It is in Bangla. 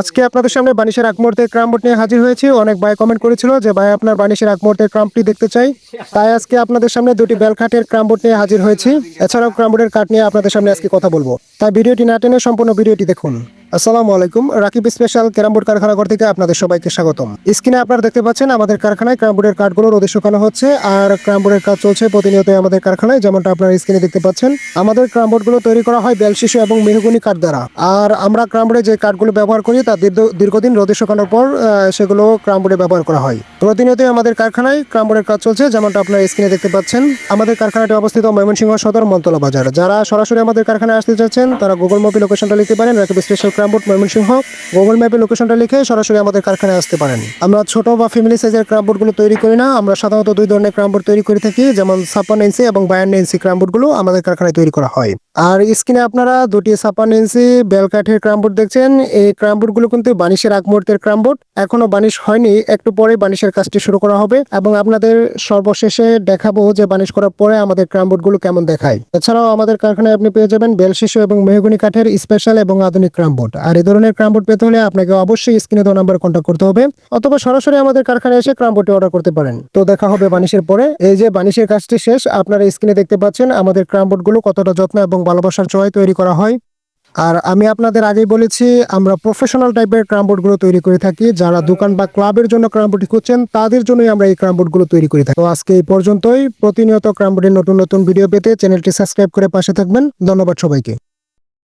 আজকে আপনাদের সামনে বানিশের এক মুহূর্তের ক্রামবোর্ড নিয়ে হাজির হয়েছি। অনেক ভাই কমেন্ট করেছিল যে, ভাই, আপনার বানিশের এক মুহূর্তের ক্রামটি দেখতে চাই। তাই আজকে আপনাদের সামনে দুটি বেলখাটের ক্রামবোর্ড নিয়ে হাজির হয়েছি। এছাড়াও ক্রাম বোর্ডের কাঠ নিয়ে আপনাদের সামনে আজকে কথা বলব। তাই ভিডিওটি না টেনে সম্পূর্ণ ভিডিওটি দেখুন। আসসালামু আলাইকুম। রাকিব স্পেশাল ক্যারামবোর্ড কারখানাঘর থেকে আপনাদের সবাইকে স্বাগতম। স্ক্রিনে আপনারা দেখতে পাচ্ছেন আমাদের কারখানায় ক্রামবোর্ডের কাঠগুলো রোদে শুকানো হচ্ছে আর ক্রামবোর্ডের কাজ চলছে প্রতিনিয়ত আমাদের কারখানায়, যেমনটা আপনারা স্ক্রিনে দেখতে পাচ্ছেন। আমাদের ক্রামবোর্ডগুলো তৈরি করা হয় বেল শিশু এবং মেহগুনি কাঠ দ্বারা। আর আমরা ক্রামবোর্ডে যে কাঠগুলো ব্যবহার করি তা দীর্ঘ- দীর্ঘদিন রোদে শুকানোর পর সেগুলো ক্রামবোর্ডে ব্যবহার করা হয়। প্রতিনিয়তই আমাদের কারখানায় ক্রামবোর্ডের কাজ চলছে, যেমনটা আপনারা স্ক্রিনে দেখতে পাচ্ছেন। আমাদের কারখানাটি অবস্থিত ময়মনসিংহ সদর মন্তলা বাজার। যারা সরাসরি আমাদের কারখানায় আসতে চাচ্ছেন, তারা গুগল ম্যাপে লোকেশনটা লিখতে পারেন, Rakib special carrom board Mymensingh Google ম্যাপে লোকেশনটা লিখে সরাসরি আমাদের কারখানায় আসতে পারেন। আমরা ছোট বা ফ্যামিলি সাইজের ক্রামবোর্ডগুলো তৈরি করি না, আমরা সাধারণত দুই ধরনের ক্রামবোর্ড তৈরি করে থাকি, যেমন ছাপ্পান্ন ইঞ্চি এবং বায়ান্ন ইঞ্চি ক্রামবোর্ডগুলো আমাদের কারখানায় তৈরি করা হয়। আর স্ক্রিনে আপনারা দুটি ছাপ্পান্ন ইঞ্চি বেল কাঠের ক্রামবোর্ড দেখছেন। এই ক্রামবোর্ডগুলো কিন্তু বানিশের আগ মুহূর্তের ক্রামবোর্ড। এখনও বানিশ হয়নি। একটু পরে বানিশের কাজটি শুরু করা হবে এবং আপনাদের সর্বশেষে দেখাবো যে বানিশ করার পরে আমাদের ক্রামবোর্ডগুলো কেমন দেখায়। এছাড়াও আমাদের কারখানায় আপনি পেয়ে যাবেন বেল শিশু এবং মেহগুনি কাঠের স্পেশাল এবং আধুনিক ক্রামবোর্ড। আর এই ধরনের ক্রামবোর্ড পেতে হলে আপনাকে অবশ্যই স্ক্রিনে দেওয়া নাম্বারে কন্ট্যাক্ট করতে হবে অথবা সরাসরি আমাদের কারখানায় এসে ক্রামবোর্ডটি অর্ডার করতে পারেন। তো দেখা হবে বানিশের পরে। এই যে বানিশের কাজটি শেষ, আপনারা স্ক্রিনে দেখতে পাচ্ছেন আমাদের ক্রামবোর্ডগুলো কতটা যত্ন এবং ভালোবাসার চয় তৈরি করা হয়। আর আমি আপনাদের আগেই বলেছি, আমরা প্রফেশনাল টাইপের ক্রামবোর্ডগুলো তৈরি করে থাকি। যারা দোকান বা ক্লাবের জন্য ক্রামবোর্ড খুঁজছেন, তাদের জন্যই আমরা এই ক্রামবোর্ডগুলো তৈরি করে থাকি। তো আজকে এই পর্যন্তই। প্রতিনিয়ত ক্রামবোর্ডের নতুন নতুন ভিডিও পেতে চ্যানেলটি সাবস্ক্রাইব করে পাশে থাকবেন। ধন্যবাদ সবাইকে।